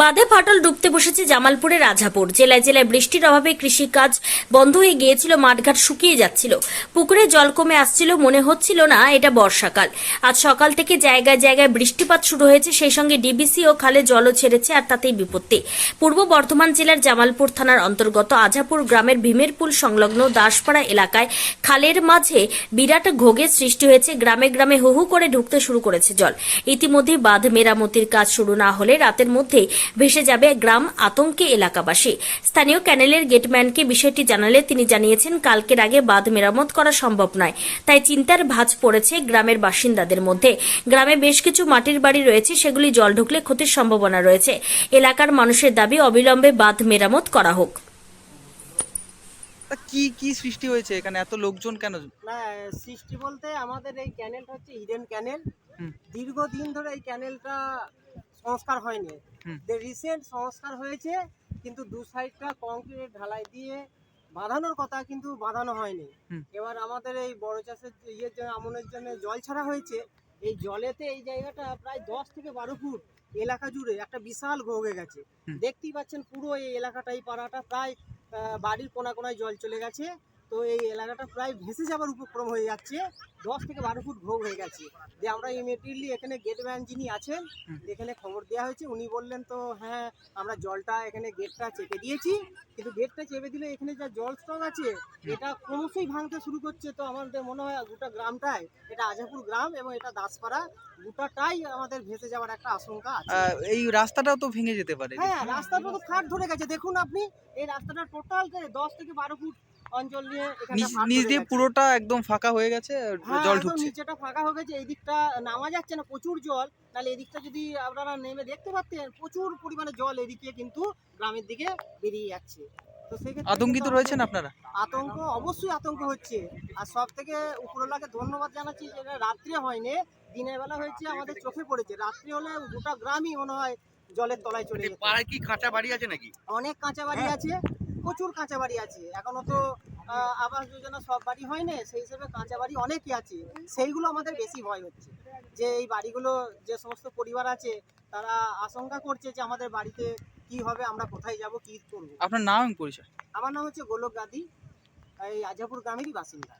বাঁধে ফাটল ডুবতে বসেছে জামালপুরের রাজাপুর। জেলায় জেলায় বৃষ্টির অভাবে কৃষিকাজ বন্ধ হয়ে গিয়েছিল, মাঠঘাট শুকিয়ে যাচ্ছিল। পুকুরে জল কমে আসছিল, মনে হচ্ছিল না এটা বর্ষাকাল। আজ সকাল থেকে জায়গায় জায়গায় বৃষ্টিপাত শুরু হয়েছে, সেই সঙ্গে ডিবিসি ও খালে জলও ছেড়েছে আর তাতেই বিপত্তি। পূর্ব বর্ধমান জেলার জামালপুর থানার অন্তর্গত আজাপুর গ্রামের ভীমেরপুল সংলগ্ন দাসপাড়া এলাকায় খালের মাঝে বিরাট ঘোগের সৃষ্টি হয়েছে, গ্রামে গ্রামে হু হু করে ঢুকতে শুরু করেছে জল। ইতিমধ্যে বাঁধ মেরামতির কাজ শুরু না হলে রাতের মধ্যেই ভেসে যাবে গ্রাম আতঙ্কে এলাকাবাসী। স্থানীয় ক্যানেলের গেটম্যানকে বিষয়টি জানালে তিনি জানিয়েছেন কালকের আগে বাঁধ মেরামত করা সম্ভব নয়। তাই চিন্তার ভাঁজ পড়েছে গ্রামের বাসিন্দাদের মধ্যে। গ্রামে বেশ কিছু মাটির বাড়ি রয়েছে সেগুলি জল ঢুকলে ক্ষতির সম্ভাবনা রয়েছে। এলাকার মানুষের দাবি অবিলম্বে বাঁধ মেরামত করা হোক। কি কি সৃষ্টি হয়েছে এখানে? এত লোকজন কেন? না সৃষ্টি বলতে আমাদের এই ক্যানেলটা হচ্ছে হিডেন ক্যানেল। দীর্ঘদিন ধরে এই ক্যানেলটা সংস্কার হয়নি। রিসেন্ট সংস্কার হয়েছে কিন্তু দু সাইডটা কংক্রিট ঢালাই দিয়ে বাঁধানোর কথা কিন্তু বাঁধানো হয়নি। এবার আমাদের এই বড় চাষের ইয়ের জন্য আমনের জন্য জল ছাড়া হয়েছে এই জলেতে এই জায়গাটা প্রায় দশ থেকে বারো ফুট এলাকা জুড়ে একটা বিশাল ঘোগে গেছে। দেখতেই পাচ্ছেন পুরো এই এলাকাটা এই পাড়াটা প্রায় বাড়ির কোনা কোনায় জল চলে গেছে। তো এই এলাকাটা প্রায় ভেসে যাবার উপক্রম হয়ে যাচ্ছে। দশ থেকে বারো ফুট ভোগ হয়ে গেছে। যে আমরা ইমিডিয়েটলি এখানে গেটম্যান যিনি আছেন এখানে খবর দেওয়া হয়েছে। উনি বললেন তো হ্যাঁ আমরা জলটা এখানে গেটটা চেপে দিয়েছি। কিন্তু গেটটা চেপে দিলে এখানে যা জল স্টক আছে এটা ক্রমশই ভাঙতে শুরু করছে। তো আমাদের মনে হয় গোটা গ্রামটাই এটা আজাপুর গ্রাম এবং এটা দাসপাড়া গোটাটাই আমাদের ভেসে যাওয়ার একটা আশঙ্কা আছে। এই রাস্তাটাও তো ভেঙে যেতে পারে। হ্যাঁ রাস্তাটা তো খাট ধরে গেছে। দেখুন আপনি এই রাস্তাটা টোটাল দশ থেকে বারো ফুট অঞ্চল নিয়ে নিচ দিয়ে পুরোটা একদম ফাঁকা হয়ে গেছে হ্যাঁ, জল ঢুকছে। নিচেটা ফাঁকা হয়ে গেছে এই দিকটা নামা যাচ্ছে না প্রচুর জল। তাহলে এদিকটা যদি আপনারা নেমে দেখতে পাচ্ছেন প্রচুর পরিমাণে জল এদিকে কিন্তু গ্রামের দিকে বেরিয়ে যাচ্ছে। আতঙ্কিত রয়েছেন আপনারা? আতঙ্ক অবশ্যই আতঙ্ক হচ্ছে। আর সব থেকে উপরওয়ালাকে ধন্যবাদ জানাচ্ছি যে এটা রাত্রে হয়নি দিনের বেলা হয়েছে আমাদের চোখে পড়েছে। রাত্রে হলে গোটা গ্রামই মনে হয় জলের তলায় চলে পাড়ায় কি কাঁচা বাড়ি আছে নাকি? অনেক কাঁচা বাড়ি আছে প্রচুর কাঁচা বাড়ি আছে। এখনও তো আবাস যোজনা সব বাড়ি হয় না সেই হিসেবে কাঁচা বাড়ি অনেকই আছে। সেইগুলো আমাদের বেশি ভয় হচ্ছে। যে এই বাড়িগুলো যে সমস্ত পরিবার আছে তারা আশঙ্কা করছে যে আমাদের বাড়িতে কি হবে আমরা কোথায় যাব কি করব। আপনার নাম পরিচয়? আমার নাম হচ্ছে গোলক গাদি এই আজাপুর গ্রামেরই বাসিন্দা।